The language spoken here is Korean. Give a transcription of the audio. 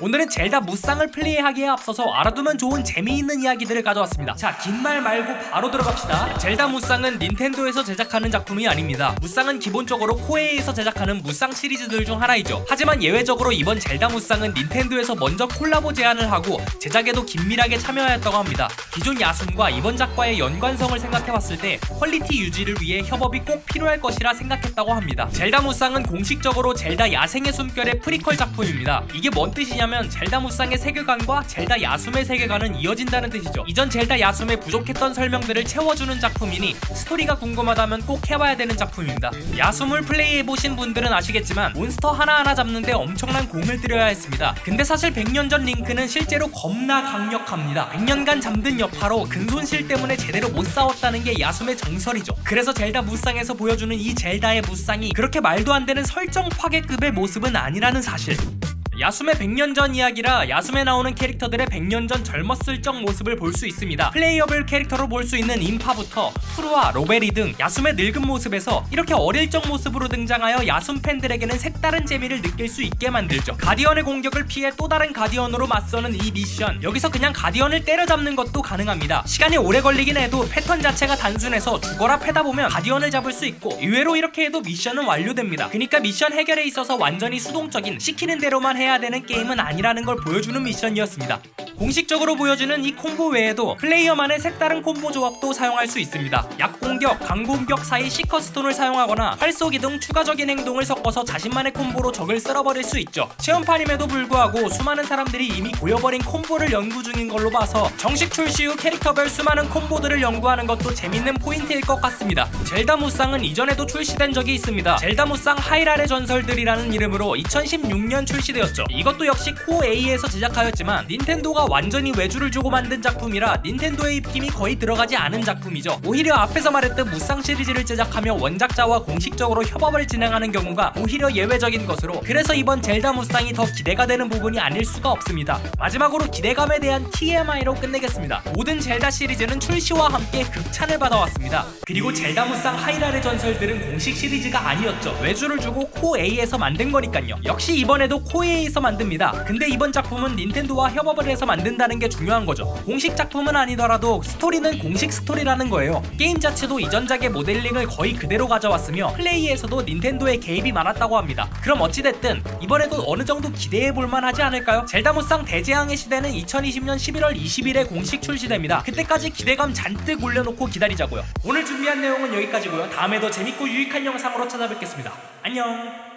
오늘은 젤다 무쌍을 플레이하기에 앞서서 알아두면 좋은 재미있는 이야기들을 가져왔습니다. 자, 긴 말 말고 바로 들어갑시다. 젤다 무쌍은 닌텐도에서 제작하는 작품이 아닙니다. 무쌍은 기본적으로 코에이에서 제작하는 무쌍 시리즈들 중 하나이죠. 하지만 예외적으로 이번 젤다 무쌍은 닌텐도에서 먼저 콜라보 제안을 하고 제작에도 긴밀하게 참여하였다고 합니다. 기존 야숨과 이번 작과의 연관성을 생각해봤을 때 퀄리티 유지를 위해 협업이 꼭 필요할 것이라 생각했다고 합니다. 젤다 무쌍은 공식적으로 젤다 야생의 숨결의 프리퀄 작품입니다. 이게 뭔 뜻이냐 면 젤다 무쌍의 세계관과 젤다 야숨의 세계관은 이어진다는 뜻이죠. 이전 젤다 야숨에 부족했던 설명들을 채워주는 작품이니 스토리가 궁금하다면 꼭 해봐야 되는 작품입니다. 야숨을 플레이해보신 분들은 아시겠지만 몬스터 하나하나 잡는데 엄청난 공을 들여야 했습니다. 근데 사실 100년 전 링크는 실제로 겁나 강력합니다. 100년간 잠든 여파로 근손실 때문에 제대로 못 싸웠다는 게 야숨의 정설이죠. 그래서 젤다 무쌍에서 보여주는 이 젤다의 무쌍이 그렇게 말도 안 되는 설정 파괴급의 모습은 아니라는 사실. 야숨의 100년 전 이야기라 야숨에 나오는 캐릭터들의 100년 전 젊었을 적 모습을 볼 수 있습니다. 플레이어블 캐릭터로 볼 수 있는 인파부터 프루와 로베리 등 야숨의 늙은 모습에서 이렇게 어릴 적 모습으로 등장하여 야숨 팬들에게는 색다른 재미를 느낄 수 있게 만들죠. 가디언의 공격을 피해 또 다른 가디언으로 맞서는 이 미션. 여기서 그냥 가디언을 때려잡는 것도 가능합니다. 시간이 오래 걸리긴 해도 패턴 자체가 단순해서 죽어라 패다 보면 가디언을 잡을 수 있고 의외로 이렇게 해도 미션은 완료됩니다. 그러니까 미션 해결에 있어서 완전히 수동적인 시키는 대로만 해야 되는 게임은 아니라는 걸 보여주는 미션이었습니다. 공식적으로 보여주는 이 콤보 외에도 플레이어만의 색다른 콤보 조합도 사용할 수 있습니다. 약공격, 강공격 사이 시커스톤을 사용하거나 활쏘기 등 추가적인 행동을 섞어서 자신만의 콤보로 적을 쓸어버릴 수 있죠. 체험판임에도 불구하고 수많은 사람들이 이미 고여버린 콤보를 연구 중인 걸로 봐서 정식 출시 후 캐릭터별 수많은 콤보들을 연구하는 것도 재밌는 포인트일 것 같습니다. 젤다 무쌍은 이전에도 출시된 적이 있습니다. 젤다 무쌍 하이랄의 전설들이라는 이름으로 2016년 출시되었죠. 이것도 역시 코에이에서 제작하였지만 닌텐도가 완전히 외주를 주고 만든 작품이라 닌텐도의 입김이 거의 들어가지 않은 작품이죠. 오히려 앞에서 말했듯 무쌍 시리즈를 제작하며 원작자와 공식적으로 협업을 진행하는 경우가 오히려 예외적인 것으로 그래서 이번 젤다 무쌍이 더 기대가 되는 부분이 아닐 수가 없습니다. 마지막으로 기대감에 대한 TMI로 끝내겠습니다. 모든 젤다 시리즈는 출시와 함께 극찬을 받아왔습니다. 그리고 젤다 무쌍 하이랄의 전설들은 공식 시리즈가 아니었죠. 외주를 주고 코에이에서 만든 거니까요. 역시 이번에도 코에이에서 만듭니다. 근데 이번 작품은 닌텐도와 협업을 해서 만든다는 게 중요한 거죠. 공식 작품은 아니더라도 스토리는 공식 스토리라는 거예요. 게임 자체도 이전작의 모델링을 거의 그대로 가져왔으며 플레이에서도 닌텐도의 개입이 많았다고 합니다. 그럼 어찌됐든 이번에도 어느 정도 기대해 볼 만 하지 않을까요? 젤다 무쌍 대재앙의 시대는 2020년 11월 20일에 공식 출시됩니다. 그때까지 기대감 잔뜩 올려놓고 기다리자고요. 오늘 준비한 내용은 여기까지고요. 다음에 더 재밌고 유익한 영상으로 찾아뵙겠습니다. 안녕.